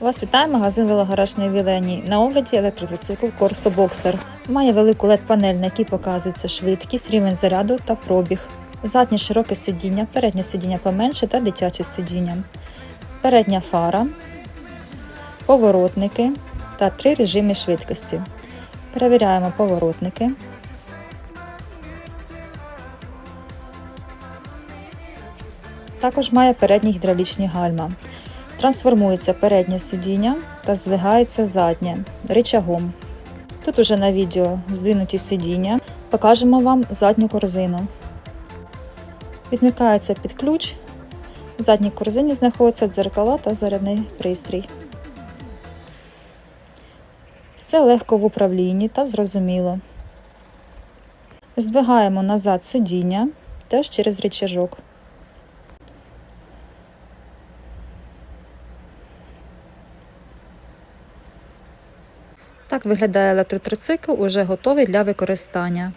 Вас вітає магазин велогаражної Віленій. На огляді електротрицикл Corso Boxster. Має велику LED-панель, на якій показується швидкість, рівень заряду та пробіг. Заднє широке сидіння, переднє сидіння поменше та дитяче сидіння. Передня фара, поворотники та три режими швидкості. Перевіряємо поворотники. Також має передні гідравлічні гальма. Трансформується переднє сидіння та здвигається заднє ричагом. Тут уже на відео здвинуті сидіння. Покажемо вам задню корзину. Відмикається під ключ. В задній корзині знаходяться дзеркала та зарядний пристрій. Все легко в управлінні та зрозуміло. Здвигаємо назад сидіння теж через рычажок. Так виглядає електротрицикл, уже готовий для використання.